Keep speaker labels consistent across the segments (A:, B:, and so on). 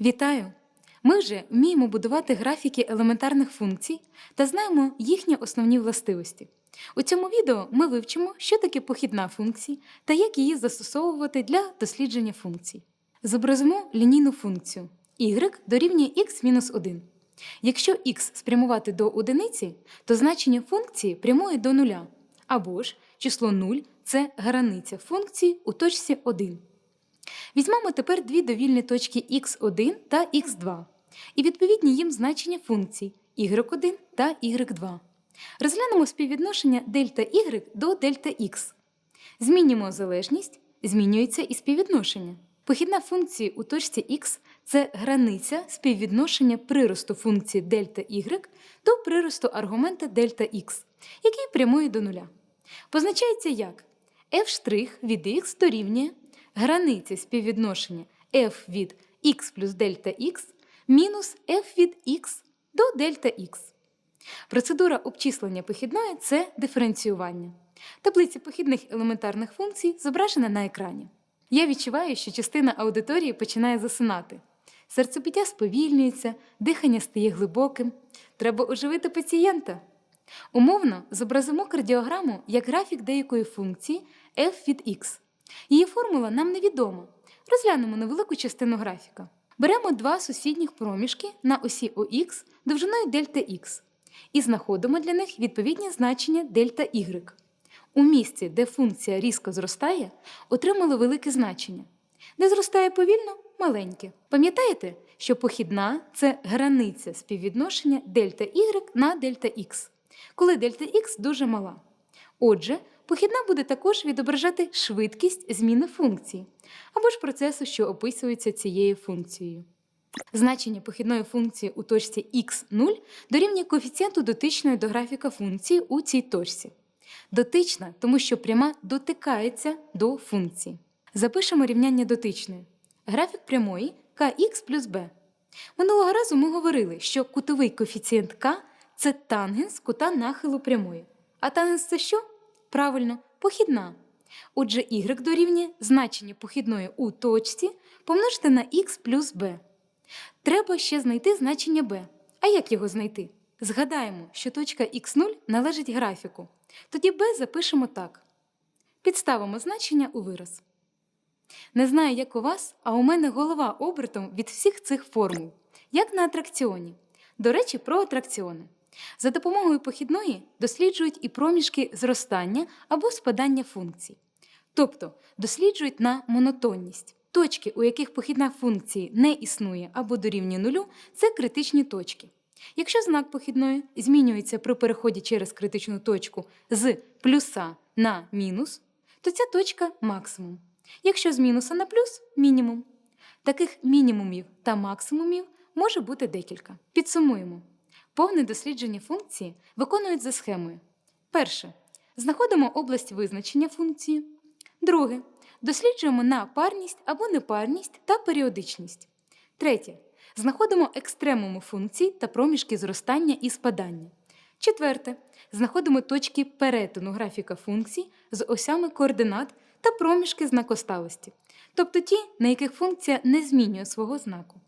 A: Вітаю! Ми вже вміємо будувати графіки елементарних функцій та знаємо їхні основні властивості. У цьому відео ми вивчимо, що таке похідна функція та як її застосовувати для дослідження функцій. Зобразимо лінійну функцію y дорівнює x-1. Якщо x спрямувати до одиниці, то значення функції прямує до нуля, або ж число 0 – це границя функції у точці 1. Візьмемо тепер дві довільні точки x1 та x2 і відповідні їм значення функцій y1 та y2. Розглянемо співвідношення дельта y до дельта x. Змінюємо залежність, змінюється і співвідношення. Похідна функція у точці x це границя співвідношення приросту функції дельта y до приросту аргумента дельта x, який прямує до нуля. Позначається як f' від x дорівнює границя співвідношення f від x плюс дельта x мінус f від x до дельта x. Процедура обчислення похідної це диференціювання. Таблиця похідних елементарних функцій зображена на екрані. Я відчуваю, що частина аудиторії починає засинати. Серцебиття сповільнюється, дихання стає глибоким. Треба оживити пацієнта. Умовно зобразимо кардіограму як графік деякої функції f від x. Її формула нам невідома. Розглянемо невелику частину графіка. Беремо два сусідніх проміжки на осі ОХ довжиною дельта х і знаходимо для них відповідні значення дельта y. У місці, де функція різко зростає, отримали велике значення. Де зростає повільно маленьке. Пам'ятаєте, що похідна це границя співвідношення дельта y на дельта х, коли дельта х дуже мала. Отже, похідна буде також відображати швидкість зміни функції або ж процесу, що описується цією функцією. Значення похідної функції у точці x0 дорівнює коефіцієнту дотичної до графіка функції у цій точці. Дотична, тому що пряма дотикається до функції. Запишемо рівняння дотичної. Графік прямої kx плюс b. Минулого разу ми говорили, що кутовий коефіцієнт k – це тангенс кута нахилу прямої. А тангенс це що? Правильно, похідна. Отже, y дорівнює значення похідної у точці помножити на x плюс b. Треба ще знайти значення b. А як його знайти? Згадаємо, що точка x0 належить графіку. Тоді b запишемо так. Підставимо значення у вираз. Не знаю, як у вас, а у мене голова обертом від всіх цих формул, як на атракціоні. До речі, про атракціони. За допомогою похідної досліджують і проміжки зростання або спадання функцій. Тобто досліджують на монотонність. Точки, у яких похідна функції не існує або дорівнює нулю, це критичні точки. Якщо знак похідної змінюється при переході через критичну точку з плюса на мінус, то ця точка максимум. Якщо з мінуса на плюс мінімум. Таких мінімумів та максимумів може бути декілька. Підсумуємо. Повне дослідження функції виконують за схемою. Перше. Знаходимо область визначення функції. Друге. Досліджуємо на парність або непарність та періодичність. Третє. Знаходимо екстремуми функцій та проміжки зростання і спадання. Четверте. Знаходимо точки перетину графіка функцій з осями координат та проміжки знакосталості, тобто ті, на яких функція не змінює свого знаку.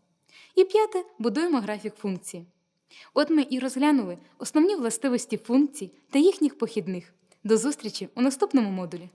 A: І п'яте будуємо графік функції. От ми і розглянули основні властивості функцій та їхніх похідних. До зустрічі у наступному модулі.